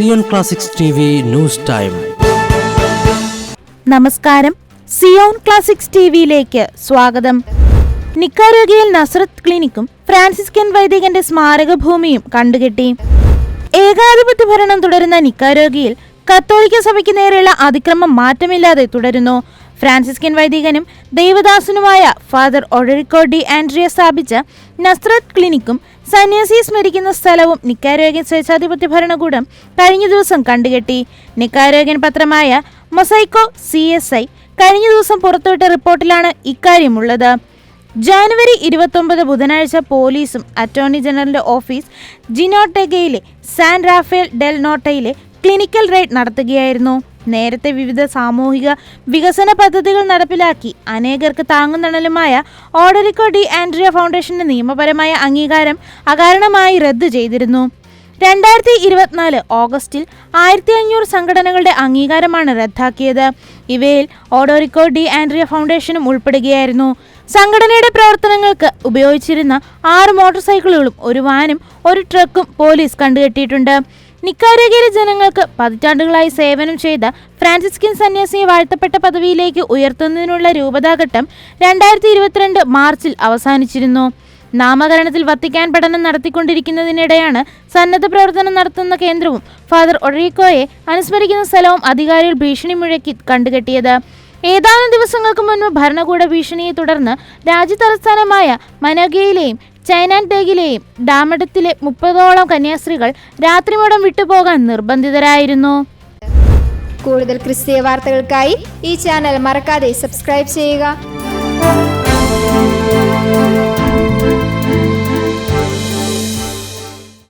Zion classics T V news time. നമസ്കാരം. Zion classics ടിവിയിലേക്ക് സ്വാഗതം. നിക്കാരോഗിയിൽ നസ്രത്ത് ക്ലിനിക്കും ഫ്രാൻസിസ്കൻ വൈദികന്റെ സ്മാരക ഭൂമിയും കണ്ടുകെട്ടി. ഏകാധിപത്യ ഭരണം തുടരുന്ന നിക്കാരോഗിയിൽ കത്തോലിക്ക സഭയ്ക്ക് നേരെയുള്ള അതിക്രമം മാറ്റമില്ലാതെ തുടരുന്നു. ഫ്രാൻസിസ്കൻ വൈദികനും ദൈവദാസനുമായ ഫാദർ ഒഴരിക്കോ ഡി ആൻഡ്രിയ സ്ഥാപിച്ച നസ്രത്ത് ക്ലിനിക്കും സന്യാസി സ്മരിക്കുന്ന സ്ഥലവും നിക്കാരോഗ്യൻ സ്വേച്ഛാധിപത്യ ഭരണകൂടം കഴിഞ്ഞ ദിവസം കണ്ടുകെട്ടി. നിക്കാരോഗ്യൻ പത്രമായ മൊസൈക്കോ സി എസ് ഐ കഴിഞ്ഞ ദിവസം പുറത്തുവിട്ട റിപ്പോർട്ടിലാണ് ഇക്കാര്യമുള്ളത്. ജാനുവരി ഇരുപത്തൊമ്പത് ബുധനാഴ്ച പോലീസും അറ്റോർണി ജനറലിന്റെ ഓഫീസ് ജിനോട്ടെഗയിലെ സാൻ റാഫേൽ ഡെൽ നോട്ടയിലെ ക്ലിനിക്കൽ റെയ്ഡ് നടത്തുകയായിരുന്നു. നേരത്തെ വിവിധ സാമൂഹിക വികസന പദ്ധതികൾ നടപ്പിലാക്കി. അനേകർക്ക് താങ്ങുന്നണലുമായ ഓഡറിക്കോ ഡി ആൻഡ്രിയ ഫൗണ്ടേഷന്റെ നിയമപരമായ അംഗീകാരം അകാരണമായി റദ്ദു ചെയ്തിരുന്നു. രണ്ടായിരത്തി ഇരുപത്തിനാല് ഓഗസ്റ്റിൽ ആയിരത്തി അഞ്ഞൂറ് സംഘടനകളുടെ അംഗീകാരമാണ് റദ്ദാക്കിയത്. ഇവയിൽ ഓഡോറിക്കോ ഡി ആൻഡ്രിയ ഫൗണ്ടേഷനും ഉൾപ്പെടുകയായിരുന്നു. സംഘടനയുടെ പ്രവർത്തനങ്ങൾക്ക് ഉപയോഗിച്ചിരുന്ന ആറ് മോട്ടോർ സൈക്കിളുകളും ഒരു വാനും ഒരു ട്രക്കും പോലീസ് കണ്ടുകെട്ടിയിട്ടുണ്ട്. നിക്കാരകയിലെ ജനങ്ങൾക്ക് പതിറ്റാണ്ടുകളായി സേവനം ചെയ്ത ഫ്രാൻസിസ്കിൻ സന്യാസിയെ വാഴ്ത്തപ്പെട്ട പദവിയിലേക്ക് ഉയർത്തുന്നതിനുള്ള രൂപതാഘട്ടം രണ്ടായിരത്തി ഇരുപത്തിരണ്ട് മാർച്ചിൽ അവസാനിച്ചിരുന്നു. നാമകരണത്തിൽ വത്തിക്കാൻ പഠനം നടത്തിക്കൊണ്ടിരിക്കുന്നതിനിടെയാണ് സന്നദ്ധ പ്രവർത്തനം നടത്തുന്ന കേന്ദ്രവും ഫാദർ ഒഴീക്കോയെ അനുസ്മരിക്കുന്ന സ്ഥലവും അധികാരികൾ ഭീഷണി മുഴക്കി കണ്ടുകെട്ടിയത്. ഏതാനും ദിവസങ്ങൾക്ക് മുൻപ് ഭരണകൂട ഭീഷണിയെ തുടർന്ന് രാജ്യതലസ്ഥാനമായ മനോഗയിലെയും ചൈനാൻടേഗിലെയും ഡാമടത്തിലെ മുപ്പതോളം കന്യാസ്ത്രീകൾ രാത്രിമൂടം വിട്ടുപോകാൻ നിർബന്ധിതരായിരുന്നു. കൂടുതൽ ക്രിസ്തീയ വാർത്തകൾക്കായി ഈ ചാനൽ മറക്കാതെ സബ്സ്ക്രൈബ് ചെയ്യുക.